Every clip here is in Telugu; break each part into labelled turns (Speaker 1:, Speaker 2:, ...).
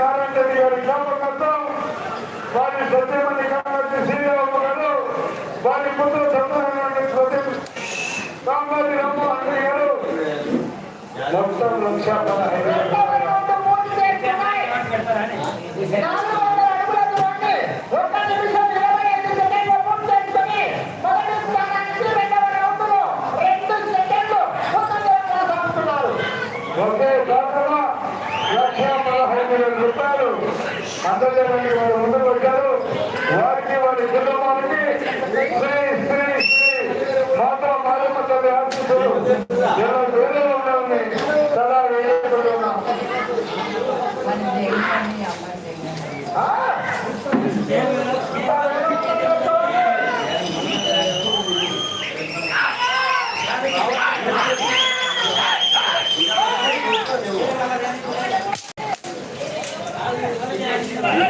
Speaker 1: నారాయణ రెడ్డి గారి జ్ఞాపకత్వం వారి సత్యమణి కామర్తి శ్రీరామ గారు వారి పుత్ర సంతానమైన సత్యం కామర్తి రామోహన్ గారు. లక్ష లక్ష పదహైదు వేల రూపాయలు అందజేయడానికి వారు ముందుకు వచ్చారు వారికి వారి కుటుంబానికి శ్రీ శ్రీ శ్రీ మాతా మారమ్మ తల్లి ఆశీస్సులు. ఎలా వేరే ఉండాలని సదా వేడుకుంటున్నాం
Speaker 2: Thank you.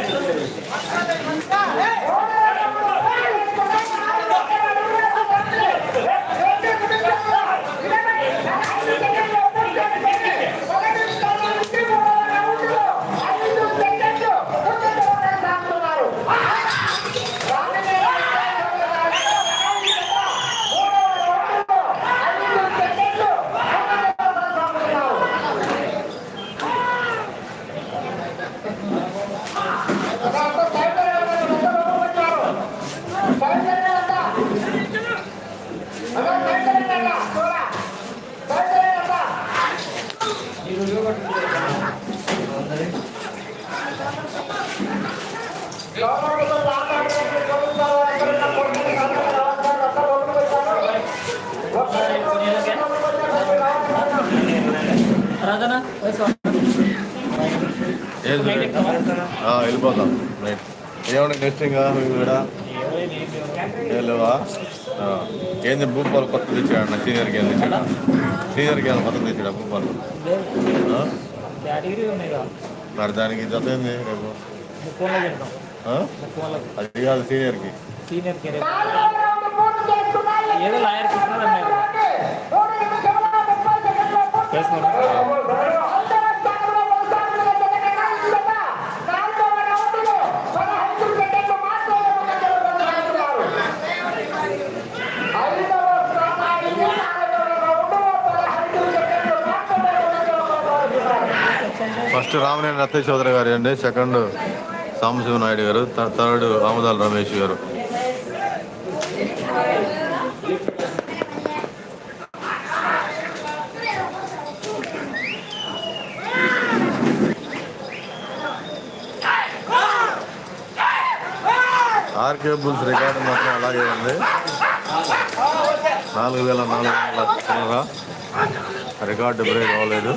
Speaker 2: వెళ్ళిపోతాం. రైట్ నెక్స్ట్ ఇంకా మేము కూడా ఏం లేవా? ఏంది భూపాలు కొత్త తెచ్చాడు సీనియర్కి ఏం తెచ్చాడా? సీనియర్కి ఏమైనా కొత్త తెచ్చాడా భూపాలు? మరి దానికి జత ఏంది రేపు? అది కాదు సీనియర్కి
Speaker 3: సీనియర్. ఏదో లాయర్
Speaker 2: ఫస్ట్ రామనేని రత్న చౌదరి గారు అండి సెకండ్ సాంబశివ నాయుడు గారు థర్డ్ ఆమదాల రమేష్ గారు. ఆర్కే బుల్స్ రికార్డు మాత్రం అలాగే ఉంది. నాలుగు వేల నాలుగు వందల రికార్డు బ్రేక్ అవ్వలేదు.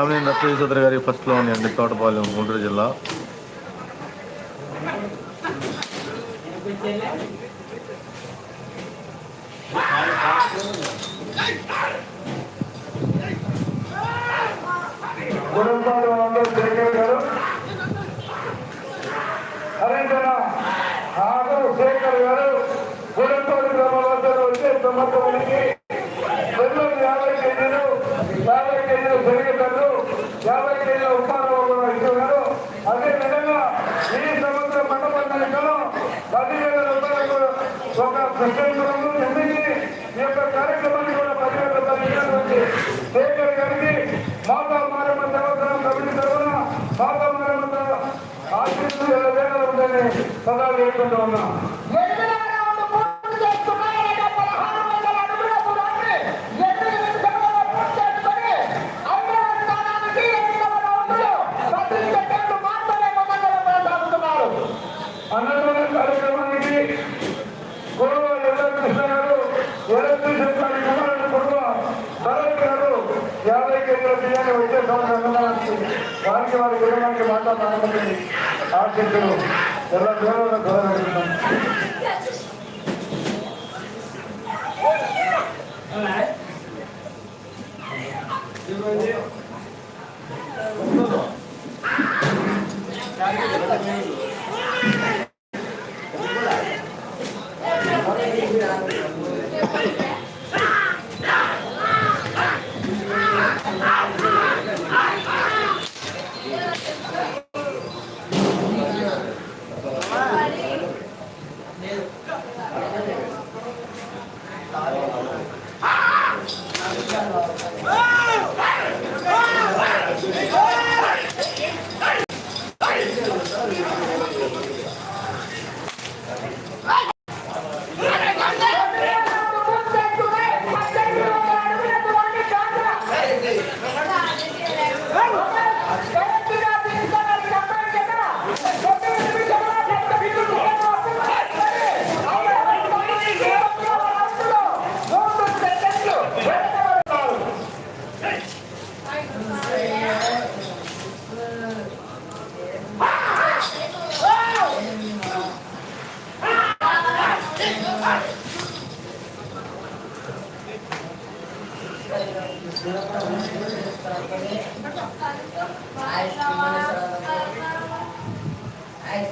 Speaker 4: కామినేని
Speaker 2: నర్సయ్య సోదరి గారి ఫస్ట్లో ఉన్నాయండి తోటపాలెం గుంటూరు జిల్లా.
Speaker 1: శేఖర్ గారు గుడంపాడు గ్రామాలందరూ వచ్చే సమర్థానికి చేయాలని సదా వేడుకుంటూ ఉన్నాం అన్నదాన కార్యక్రమానికి గౌరవ ఎర్రకృష్ణ గారు ఎర్రకృష్ణ గారి కుమారుడు గొడవ భరత్ గారు యాభై కేంద్ర వారికి వారి కుటుంబానికి మాట్లాడాలని
Speaker 4: ఆశిస్తున్నారు Ela, ela, ela, Ai,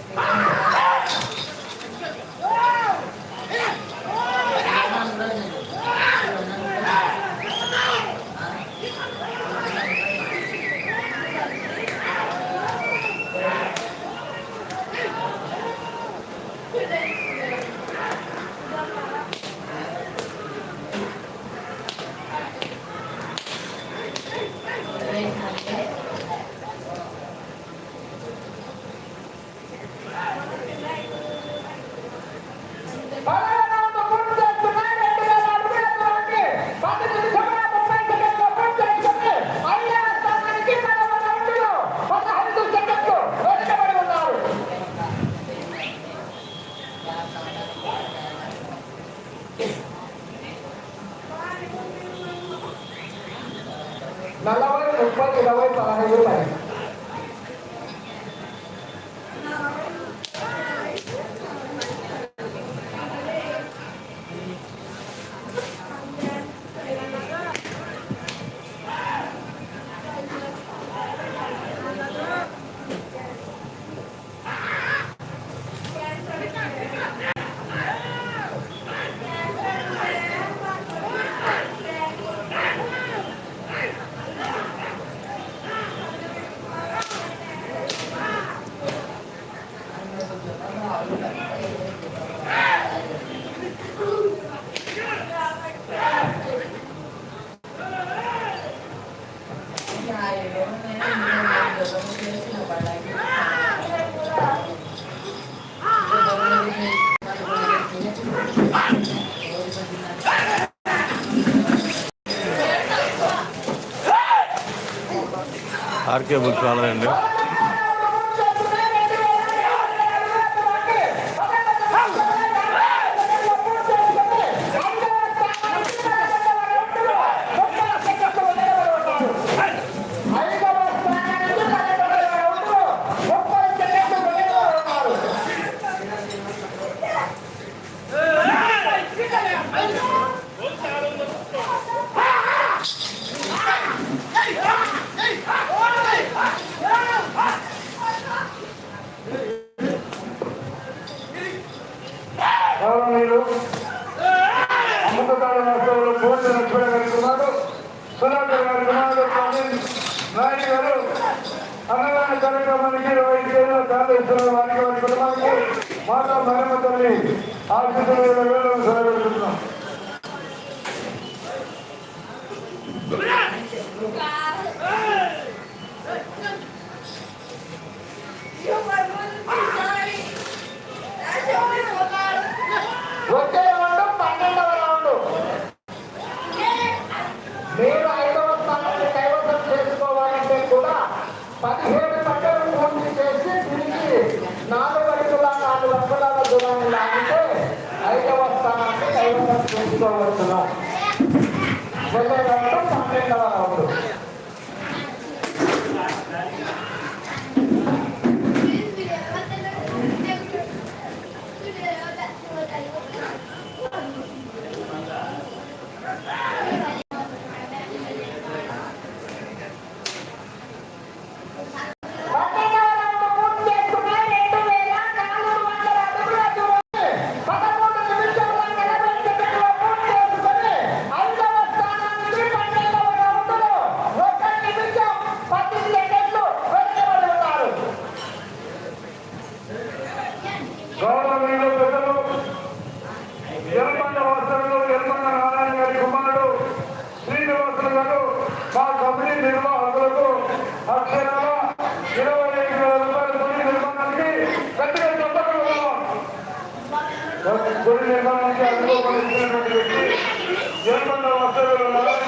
Speaker 2: RK book
Speaker 1: వాళ్ళండి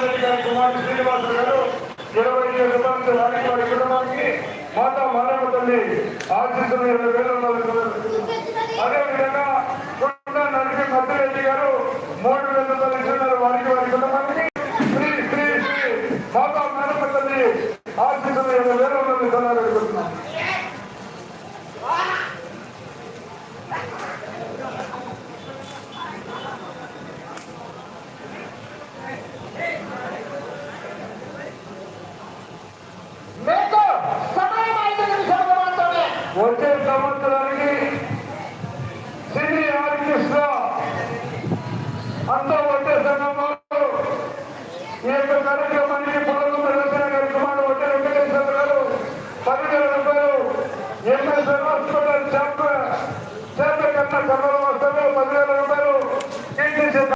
Speaker 1: రెడ్డి గారి కుమారుడు శ్రీనివాస గారు ఇరవై ఏడు రూపాయలకి వారికి వారి కుటుంబానికి మాతా మానవ తల్లి ఆశిస్తున్న ఇరవై వేల అదేవిధంగా కొండా నరికి మద్దిరెడ్డి గారు మూడు వేల రూపాయలు ఇస్తున్నారు వారికి వారి కుటుంబానికి శ్రీ శ్రీ శ్రీ మాతా మానవ తల్లి ఆశిస్తున్న ఇరవై వేల ఉన్నది కొనాలనుకుంటున్నాం তাদেরকে